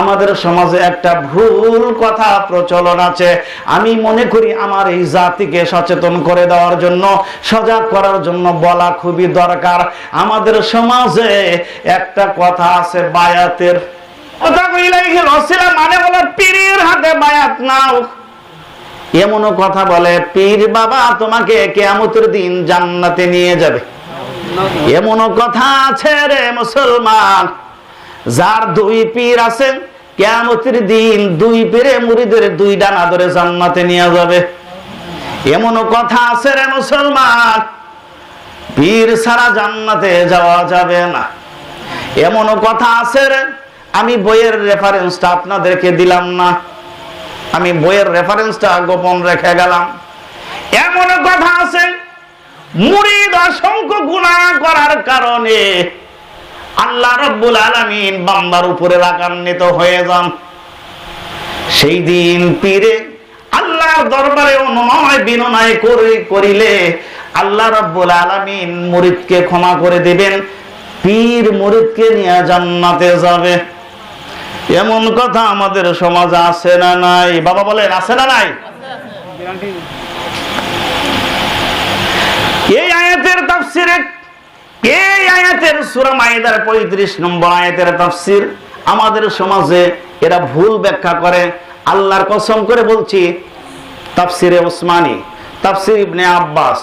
আমাদের সমাজে একটা ভুল কথা প্রচলন আছে। আমি মনে করি আমার এই জাতিকে সচেতন করে দেওয়ার জন্য সজাগ করার জন্য বলা খুবই দরকার। আমাদের সমাজে একটা কথা আছে বায়াতের। মানে বলো পীরের হাতে বায়াত নাও। এমনও কথা বলে পীর বাবা তোমাকে কেয়ামতের দিন জান্নাতে নিয়ে যাবে। এমনও কথা আছে রে মুসলমান। যার দুই পীর আছে, কেয়ামতের দিন দুই পীরে মুড়িদের দুই ডানা ধরে জান্নাতে নিয়ে যাবে। এমনও কথা আছে রে মুসলমান, পীর ছাড়া জান্নাতে যাওয়া যাবে না। এমনও কথা আছে রে, আমি বইয়ের রেফারেন্সটা আপনাদেরকে দিলাম না। আমি বইয়ের রেফারেন্সটা গোপন রেখে গেলাম। এমন কথা আছে মুরিদ অসংখ্য গুণা করার কারণে আল্লাহ রব্বুল আলামিন বান্দার উপরে রাগান্বিত হয়ে যান। সেই দিন পীরে আল্লাহর দরবারে অনুনয় বিনয় করে করিলে আল্লাহ রব্বুল আলামিন মুরিদকে ক্ষমা করে দিবেন। পীর মুরিদকে নিয়ে জান্নাতে যাবে। এমন কথা আমাদের সমাজে আছে না নাই? বাবা বলেন, আছে না নাই? এই আয়াতের তাফসিরে এই আয়াতের সূরা মাইদার 35 নম্বর আয়াতের তাফসির আমাদের সমাজে এরা ভুল ব্যাখ্যা করে, আল্লাহর কসম করে বলছি, তাফসিরে ওসমানী, তাফসির ইবনে আব্বাস,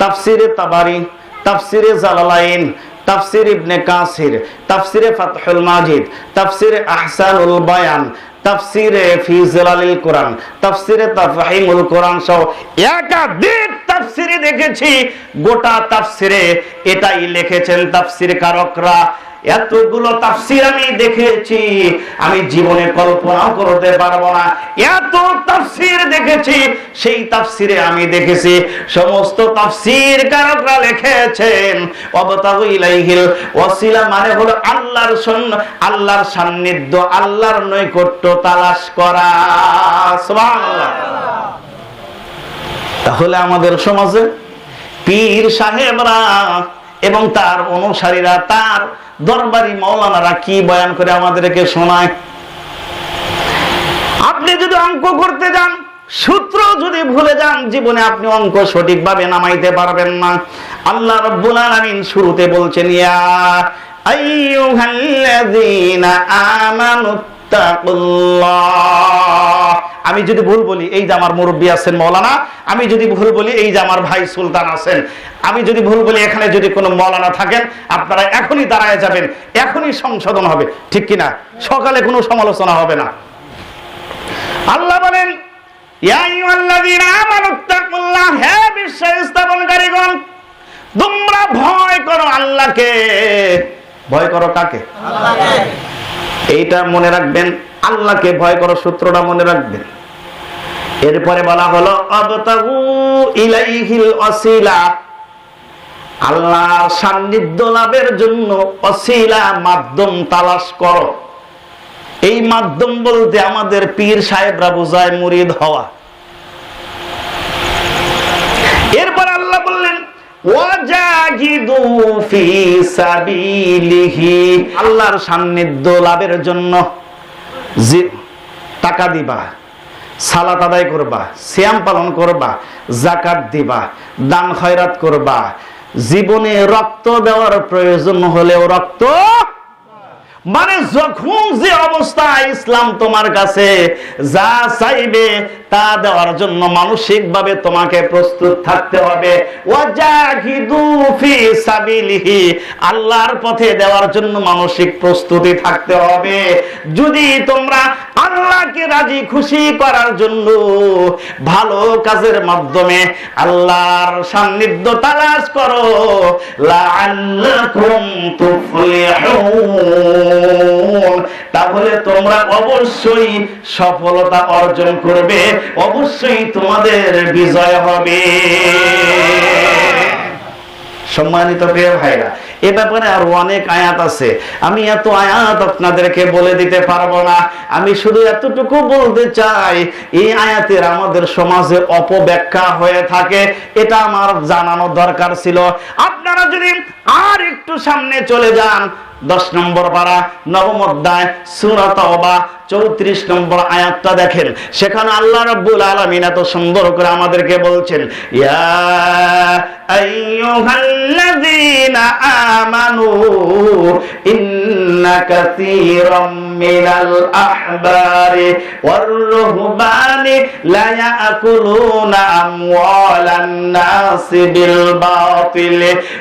তাফসিরে তাবারি, তাফসিরে জালালাইন, তাফসির ইবনে কাসির, তাফসিরে ফাতহুল মাজিদ, তাফসিরে আহসানুল বায়ান তাফসিরে ফি জালালিল কোরআন, তাফসিরে তাফহিমুল কোরআন সহ একাধিক তাফসিরে দেখেছি। গোটা তাফসিরে এটাই লিখেছেন তাফসির কারকরা। এতগুলো তাফসির আমি দেখেছি, আমি জীবনে কল্পনাও করতে পারব না। এত তাফসির দেখেছি, সেই তাফসিরে আমি দেখেছি, সমস্ত তাফসির কারকরা লিখেছেন অবতাহু ইলাইহিল ওয়াসিলা মানে হলো আল্লাহর সন্ন আল্লাহর সান্নিধ্য, আল্লাহর নৈকট্য তালাশ করা। সুবহানাল্লাহ। তাহলে আমাদের সমাজে পীর সাহেবরা এবং তার অনুসারীরা তার দরবারি মৌলানারা কি বয়ান করে আমাদেরকে শোনায়? আপনি যদি অঙ্ক করতে যান, সূত্র যদি ভুলে যান, জীবনে আপনি অঙ্ক সঠিকভাবে নামাইতে পারবেন না। আল্লাহ রব্বুল আলামিন শুরুতে বলছেন, ইয়া আইয়ুহাল্লাযীনা আমানুত্তাকুল্লাহ। আমি যদি ভুল বলি এই যে আমার মুরব্বী আছেন মৌলানা আমি যদি ভুল বলি এই যে আমার ভাই সুলতান আছেন আমি যদি ভুল বলি এখানে যদি কোনো মৌলানা থাকেন আপনারা এখনই দাঁড়ায় যাবেন এখনই সংশোধন হবে ঠিক কিনা? সকালে কোনো সমালোচনা হবে না। আল্লাহ বলেন হে স্থাপনকারীগণ তোমরা ভয় করো আল্লাহকে। ভয় করো কাকে? এইটা মনে রাখবেন আল্লাহকে ভয় করো সূত্রটা মনে রাখবেন এরপরে বলা হলো ইলাইহিল অসিলা। আল্লাহর সান্নিধ্য লাভের জন্য অসিলা মাধ্যম তালাশ করো। এই মাধ্যম বলতে আমাদের পীর সাহেবরা বোঝায় মুরিদ হওয়া। এরপর আল্লাহ বললেন আল্লাহর সান্নিধ্য লাভের জন্য যে টাকা দিবা, সালাত আদায় করবা শ্যাম পালন করবা জাকাত দিবা, দান খয়রাত করবা, জীবনে রক্ত দেওয়ার প্রয়োজন হলেও রক্ত মানে যখন যে অবস্থা ইসলাম তোমার কাছে যা চাইবে তা দেওয়ার জন্য মানসিক ভাবে তোমাকে প্রস্তুত থাকতে হবে। আল্লাহর পথে দেওয়ার জন্য মানসিক প্রস্তুতি থাকতে হবে। যদি তোমরা আল্লাহকে রাজি খুশি করার জন্য ভালো কাজের মাধ্যমে আল্লাহর সান্নিধ্য তালাশ করো, লাআল্লাকুম তুফলিহুন। তাহলে তোমরা অবশ্যই সফলতা অর্জন করবে, অবশ্যই তোমাদের বিজয় হবে। সম্মানিত প্রিয় ভাইরা, এ ব্যাপারে আরও অনেক আয়াত আছে। আমি এত আয়াত আপনাদেরকে বলে দিতে পারব না। আমি শুধু এতটুকু বলতে চাই, এই আয়াতের আমাদের সমাজে অপব্যাখ্যা হয়ে থাকে, এটা আমার জানানো দরকার ছিল। আপনার আপনারা যদি আর একটু সামনে চলে যান, দশ নম্বর পারা নবম অধ্যায় সুরত অবা চৌত্রিশ নম্বর আয়াতটা দেখেন। সেখানে আল্লাহ রব্বুল আলমিন এত সুন্দর করে আমাদেরকে বলছেন আমানু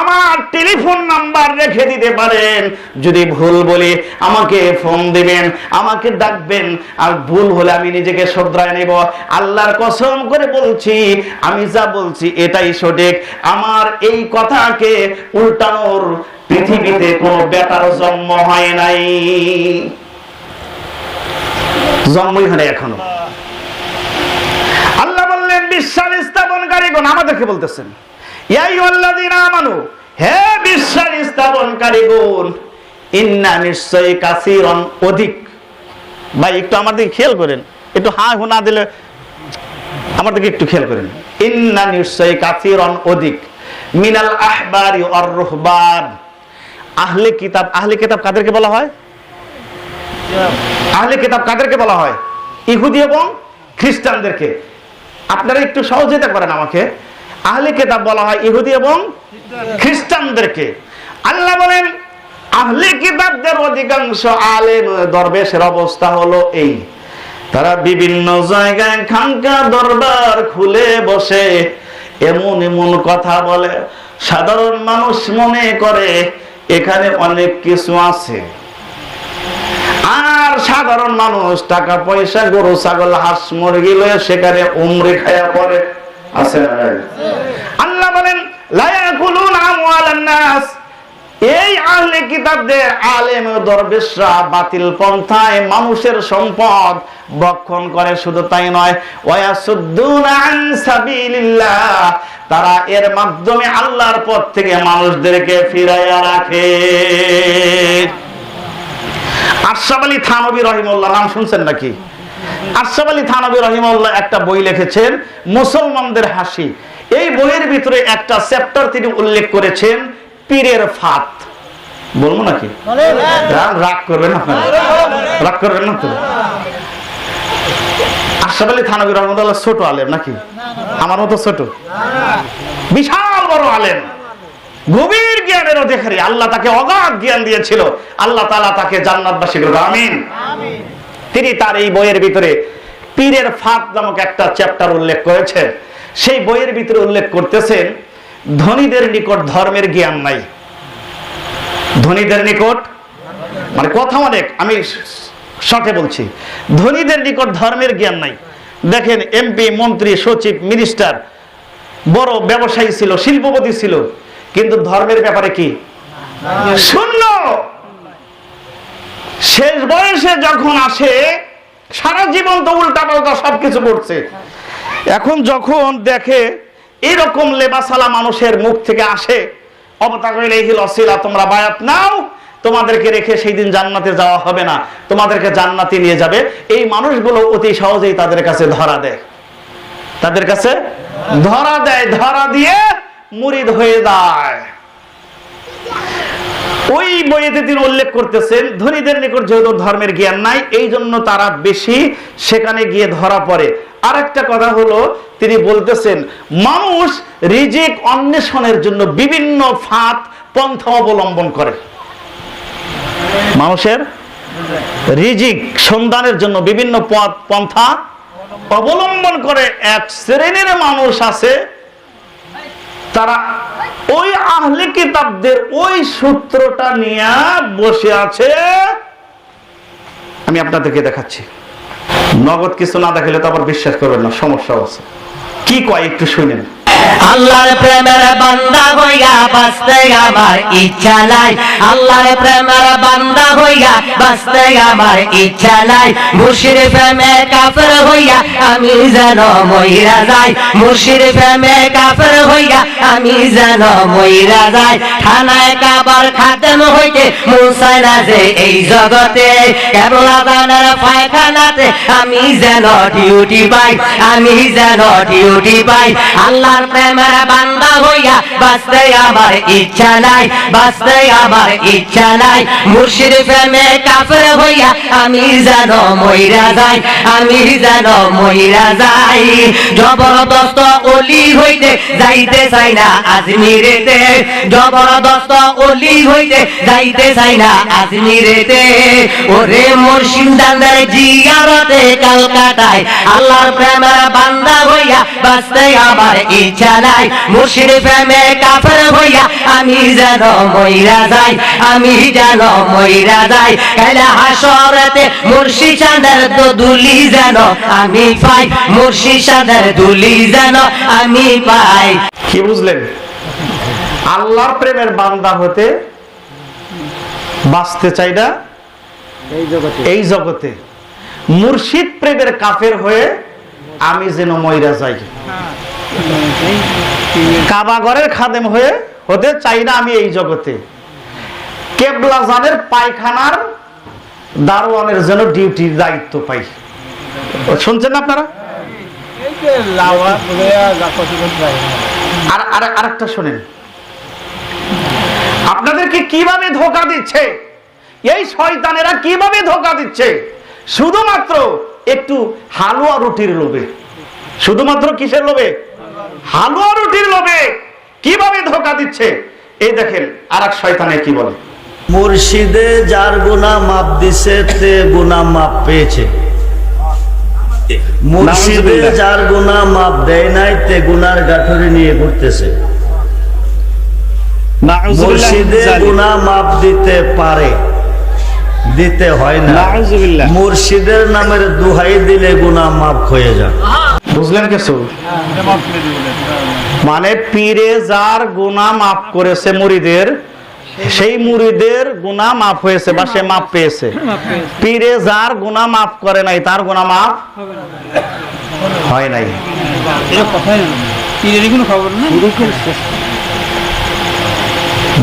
আমার টেলিফোন নাম্বার রেখে দিতে পারেন। যদি ভুল বলি, আমাকে ফোন দিবেন, আমাকে ডাকবেন। আর ভুল হলে আমি নিজেকে শোধরায় নেব। আল্লাহর কসম করে বলছি, আমি যা বলছি এটাই সঠিক। আমার এই কথাকে উল্টানোর পৃথিবীতে কোনো বেটার জন্ম হয় নাই। জন্মই হয় এখনও। বিশ্বাস স্থাপনকারীগণ আমাদেরকে বলতেছেন আমানু, হে বিশ্বাস স্থাপনকারীগণ ইন্না কাসিরন অধিক। ভাই, একটু আমার দিকে খেয়াল করেন, একটু হা দিলে আমার দিকে একটু খেয়াল করেন। ইন্না কাসিরন অধিক, মিনাল আহবারি অর রুহবান। আহলে কিতাব আহলে কিতাব কাদেরকে বলা হয়? আহলে কিতাব কাদেরকে বলা হয়? ইহুদি এবং খ্রিস্টানদেরকে। আপনারা একটু সহযোগিতা করেন আমাকে। আহলে কিতাব বলা হয় ইহুদি এবং খ্রিস্টানদেরকে। আল্লাহ বলেন, আহলে কিতাবদের অধিকাংশ আলেম দরবেশের অবস্থা হলো এই। তারা বিভিন্ন জায়গায় খানকা দরবার খুলে বসে, এমন এমন কথা বলে, সাধারণ মানুষ মনে করে, এখানে অনেক কিছু আছে। আর সাধারণ মানুষ টাকা পয়সা, গরু, ছাগল, হাঁস, মুরগি লয়ে সেখানে উমরে খায়া পড়ে। আছে আল্লাহ বলেন লায়াকুলুন আমওয়ালান নাস। এই আহলে কিতাবদের আলেম দরবেশরা বাতিল পন্থায় মানুষের সম্পদ ভক্ষণ করে শুধু তাই নয় তারা এর মাধ্যমে আল্লাহর পথ থেকে মানুষদেরকে ফিরাইয়া রাখে। আশরাফ আলী থানবী রহিমুল্লাহ, নাম শুনছেন নাকি? আশরাফ আলী থানবী রহিমুল্লাহ একটা বই লিখেছেন, মুসলমানদের হাসি। এই বইয়ের ভিতরে একটা চ্যাপ্টার তিনি উল্লেখ করেছেন, পীরের ফাত বলব নাকি? রাগ- করবেন আপনারা? রাগ করবেন না তো? আশরাফ আলী থানবী রহমতুল্লাহ ছোট আলেম নাকি? আমার মতো ছোট? বিশাল বড় আলেম। গভীর জ্ঞানের অধিকারী। আল্লাহ তাকে অগাধ জ্ঞান দিয়েছিল। আল্লাহ তালা তাকে জান্নাতবাসী করবে আমিন। তিনি তার এই বইয়ের ভিতরে পীরের ফাঁদ নামক একটা চ্যাপ্টার উল্লেখ করেছেন। সেই বইয়ের ভিতরে উল্লেখ করতেছেন ধনীদের নিকট ধর্মের জ্ঞান নাই। ধনীদের নিকট মানে কথা অনেক আমি শর্টে বলছি। ধনীদের নিকট ধর্মের জ্ঞান নাই। দেখেন এমপি মন্ত্রী সচিব মিনিস্টার বড় ব্যবসায়ী ছিল শিল্পপতি ছিল। কিন্তু ধর্মের ব্যাপারে কি? শূন্য! শেষ বয়সে যখন আসে, সারা জীবন তো উল্টা পাল্টা সবকিছু করছে এখন যখন দেখে এরকম লেবাসালা মানুষের মুখ থেকে আসে অবতা এই অসিলা তোমরা বায়াত নাও, তোমাদেরকে রেখে সেই দিন জান্নাতে যাওয়া হবে না, তোমাদেরকে জান্নাতে নিয়ে যাবে। এই মানুষগুলো অতি সহজেই তাদের কাছে ধরা দেয়। তাদের কাছে ধরা দেয়, ধরা দিয়ে মুরিদ হয়ে যায়। ওই বইয়েতে তিনি উল্লেখ করতেছেন, ধনীদের নিকট যেহেতু ধর্মের জ্ঞান নাই, এই জন্য তারা বেশি সেখানে গিয়ে ধরা পড়ে। আর একটা কথা হলো, তিনি বলতেছেন, মানুষ রিজিক অন্বেষণের জন্য বিভিন্ন ফাঁদ, পন্থা অবলম্বন করে। মানুষের রিজিক সন্ধানের জন্য বিভিন্ন পথ, পন্থা অবলম্বন করে। এক শ্রেণির মানুষ আছে তারা ওই আহলে কিতাবদের ওই সূত্রটা নিয়ে বসে আছে। আমি আপনাদেরকে দেখাচ্ছি। নগদ কিছু না দেখালে তো আবার বিশ্বাস করবেন না সমস্যা আছে। কি কয় একটু শুনেন। আল্লাহর প্রেমের বান্দা হইয়া বাঁচতে আমার ইচ্ছা নাই। আল্লাহর প্রেমের বান্দা হইয়া বাঁচতে আমার ইচ্ছা নাই। মুর্শিদ প্রেমে কাফের হইয়া আমি যেন মইরা যাই। মুর্শিদ প্রেমে কাফের হইয়া আমি যেন মইরা যাই। থানায় কাবার খাতেম হইতে মুসাই না যে এই জগতে। কেবল আদানের পায়খানাতে আমি যেন ডিউটি পাই। আমি যেন ডিউটি পাই। আল্লাহর প্রেমের বান্দা হইয়া বাঁচতে আমার ইচ্ছা নাই বাঁচতে আমার ইচ্ছা নাই। প্রেমে কাফের হইয়া, আমি যেন যাই, আমি যেন যাই। জবরদস্ত অলি হইতে যাইতে চাই না আজমিরেতে। জবরদস্ত অলি হইতে যাইতে চাই না আজমিরেতে। ওরে মুর্শিদানের জিয়ারতে কালকাটায় আল্লাহর প্রেমের বান্দা হইয়া বাঁচতে আমার ইচ্ছা নাই মুর্শিদ প্রেমে কাফের হইয়া আমি যেন মইরা যাই, আমি যেন মইরা যাই। কাইলা হাসরতে মুর্শিদানের দুলি যেন আমি পাই মুর্শিদানের দুলি যেন আমি পাই। কি বুঝলেন? আল্লাহর প্রেমের বান্দা হতে বাঁচতে চাই না এই জগতে। মুর্শিদ প্রেমের কাফের হয়ে আমি যেন ময়রা যাই। কাবাগরের খাদেম হয়ে হতে চাই না আমি এই জগতে। কেবলা জানের পায়খানার দারোয়ানের যেন ডিউটির দায়িত্ব পাই। শুনছেন না আপনারা? আর আর আরেকটা শোনেন। আপনাদেরকে কীভাবে ধোকা দিচ্ছে? এই শয়তানেরা কীভাবে ধোকা দিচ্ছে? শুধুমাত্র একটু হালুয়া রুটির লোভে। শুধুমাত্র কিসের লোভে? হালুয়া রুটির লোভে কীভাবে ধোকা দিচ্ছে? এই দেখেন আর এক শয়তানে কি বলে? মুর্শিদে যার গুণা মাপ দিছে তে গুণা মাপ পেয়েছে। মুর্শিদে যার গুণা মাপ দেয় নাই তে গুনার গাঠরে নিয়ে ঘুরতেছে। মুর্শিদে গুণা মাপ দিতে পারে দিতে হয় না। মুর্শিদের নামের দুহাই দিলে গুণা মাপ হয়ে যায়। বুঝলেন কিছু? মানে পীরে যার গুনাহ মাফ করেছে মুরিদের সেই মুরিদের গুনাহ মাফ হয়েছে বা সে মাপ পেয়েছে। পীরে যার গুনাহ মাফ করে নাই, তার গুনাহ মাফ হয় নাই।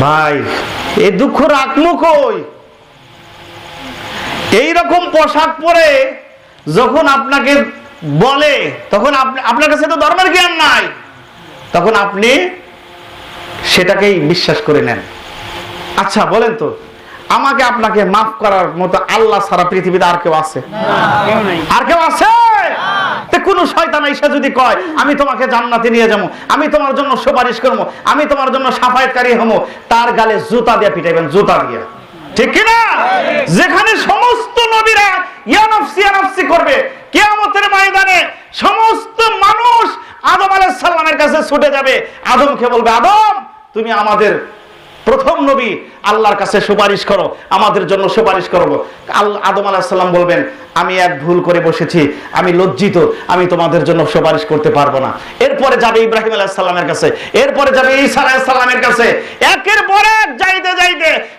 ভাই এই দুঃখ রাখল কই? এই রকম পোশাক পরে যখন আপনাকে বলে, তখন আপনার কাছে তো ধর্মের জ্ঞান নাই। তখন আপনি সেটাকেই বিশ্বাস করে নেন। আচ্ছা বলেন তো, আমাকে আপনাকে মাফ করার মতো আল্লাহ সারা পৃথিবীতে আর কেউ আছে? আর কেউ আছে? কোন শয়তান এসে যদি কয়, আমি তোমাকে জান্নাতে নিয়ে যাব, আমি তোমার জন্য সুপারিশ করব, আমি তোমার জন্য সাফায়াতকারী হব, তার গালে জুতা দিয়ে পিটাইবেন, জুতা দিয়ে। ঠিক কিনা? যেখানে সমস্ত নবীরা ইয়ানফসি ইয়ানফসি করবে কিয়ামতের ময়দানে সমস্ত মানুষ আদম আলাইহিস সালামের কাছে ছুটে যাবে, আদমকে বলবে, আদম, তুমি আমাদের প্রথম নবী, আল্লাহর কাছে সুপারিশ করো, আমাদের জন্য সুপারিশ আল- আদম আলাহিসাল্লাম বলবেন, আমি এক ভুল করে বসেছি, আমি লজ্জিত, আমি তোমাদের জন্য সুপারিশ করতে পারব না। এরপরে যাবে ইব্রাহিম আলাহিসাল্লামের কাছে, এরপরে যাবে ঈসা আলাহিসাল্লামের কাছে, একের পর এক যাইতে যাইতে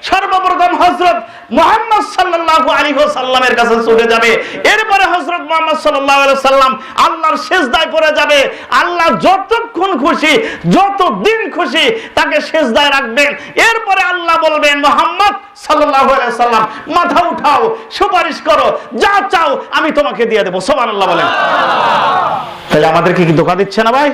হজরত মোহাম্মদ সাল্লাল্লাহু আলাইহি সাল্লামের কাছে যাবে। এরপরে হজরত মোহাম্মদ আলাইহি সাল্লাম আল্লাহর পড়ে যাবে। আল্লাহ যতক্ষণ খুশি যত দিন খুশি তাকে রাখবেন। এরপরে আল্লাহ বলবেন, মোহাম্মদ আলাইহি সাল্লাম মাথা উঠাও, সুপারিশ করো, যা চাও আমি তোমাকে দিয়ে দেবো। সুবহানাল্লাহ বলেন। তাহলে আমাদেরকে কি ধোকা দিচ্ছে না ভাই?